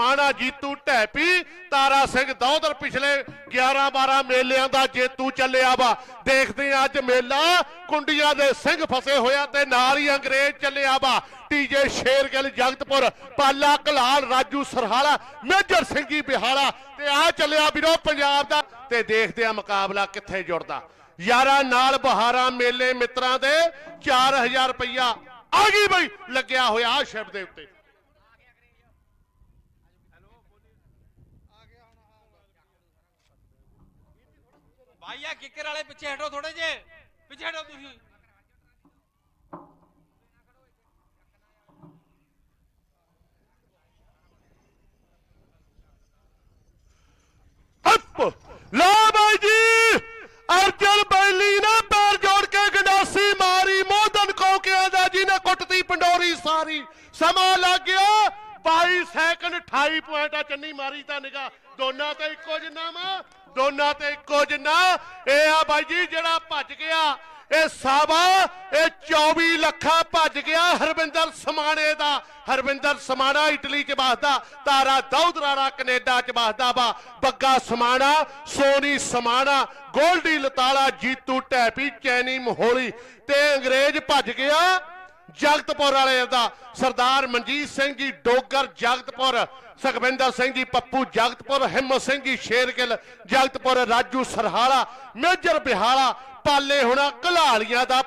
ਸਮਾਣਾ ਜੀਤੂ ਢੈਪੀ ਤਾਰਾ ਸਿੰਘ ਦੌਧਰ ਪਿਛਲੇ 11 12 ਮੇਲਿਆਂ ਦਾ ਜੇਤੂ ਚੱਲਿਆ ਵਾ। ਦੇਖਦੇ ਹਾਂ ਅੱਜ ਮੇਲਾ ਕੁੰਡੀਆਂ ਦੇ ਸਿੰਘ ਫਸੇ ਹੋਇਆ ਤੇ ਨਾਲ ਹੀ ਅੰਗਰੇਜ਼ ਚੱਲਿਆ ਵਾ। ਟੀਜੇ ਸ਼ੇਰਗਿੱਲ, ਜਗਤਪੁਰ, ਪਾਲਾ ਕਲਾਲ ਰਾਜੂ ਸਰਹਾਲਾ, ਮੇਜਰ ਸਿੰਘੀ ਬਿਹਾਲਾ ਤੇ ਆ ਚੱਲਿਆ ਵੀਰੋ ਪੰਜਾਬ ਦਾ। ਤੇ ਦੇਖਦੇ ਆ ਮੁਕਾਬਲਾ ਕਿੱਥੇ ਜੁੜਦਾ। ਯਾਰਾਂ ਨਾਲ ਬਹਾਰਾਂ ਮੇਲੇ ਮਿੱਤਰਾਂ ਦੇ 4000 ਰੁਪਈਆ ਆ ਗਈ ਬਈ, ਲੱਗਿਆ ਹੋਇਆ ਸ਼ਬਦ ਦੇ ਉੱਤੇ। ਭਾਈ ਆ ਕਿੱਕਰ ਵਾਲੇ ਪਿੱਛੇ ਹਟੋ ਥੋੜੇ ਜੇ ਪਿੱਛੇ ਹਟੋ ਤੁਸੀਂ। ਅੱਪ ਲਾ ਬਾਈ ਜੀ, ਅਰਜਨ ਬੈਲੀ ਨੇ ਪੈਰ ਜੋੜ ਕੇ ਗੰਡਾਸੀ ਮਾਰੀ। ਮੋਦਨ ਕੋਕਿਆਂ ਦਾ ਜੀ ਨੇ ਕੁੱਟਤੀ, ਪੰਡੋਰੀ ਸਾਰੀ। ਸਮਾਂ ਲੱਗ ਗਿਆ। 22 ਸੈਕਿੰਡ 28 ਪੁਆਇੰਟ ਆ, ਚੰਨੀ ਮਾਰੀ ਤਾਂ ਨਿਗਾ ਦੋਨਾਂ ਤੇ ਇੱਕੋ ਜਿੰਨਾ ਵਾ, ਦੋਨਾਂ ਤੇ ਇੱਕੋ ਜਿੰਨਾ। ਇਹ ਆ ਬਾਈ ਜੀ, ਜਿਹੜਾ ਭੱਜ ਗਿਆ, ਇਹ ਸਾਵਾ ਇਹ 24 ਲੱਖਾਂ ਭੱਜ ਗਿਆ ਹਰਵਿੰਦਰ ਸਮਾਣੇ ਦਾ। ਹਰਵਿੰਦਰ ਸਮਾਣਾ ਇਟਲੀ ਚ ਵਸਦਾ, ਤਾਰਾ ਦੌਦਰਾੜਾ ਕੈਨੇਡਾ ਚ ਵਸਦਾ ਵਾ। ਬੱਗਾ ਸਮਾਣਾ, ਸੋਨੀ ਸਮਾਣਾ, ਗੋਲਡੀ ਲਤਾਲਾ, ਜੀਤੂ ਟੈਪੀ, ਚੈਨੀ ਮਹੋਲੀ ਤੇ ਅੰਗਰੇਜ਼ ਭੱਜ ਗਿਆ। ਜਗਤਪੁਰ ਵਾਲੇ ਦਾ ਸਰਦਾਰ ਮਨਜੀਤ ਸਿੰਘ ਜੀ, ਡੋਗਰ ਜਗਤਪੁਰ, ਸੁਖਵਿੰਦਰ ਸਿੰਘ ਜੀ, ਪੱਪੂ ਜਗਤਪੁਰ ਹਿੰਮਤ ਸਿੰਘ ਜੀ, ਸ਼ੇਰਗਿੱਲ ਜਗਤਪੁਰ, ਰਾਜੂ ਸਰਹਾਲਾ, ਮੇਜਰ ਬਿਹਾਲਾ, ਪਾਲੇ ਹੋਣਾ, ਘਲਾਲੀਆਂ ਦਾ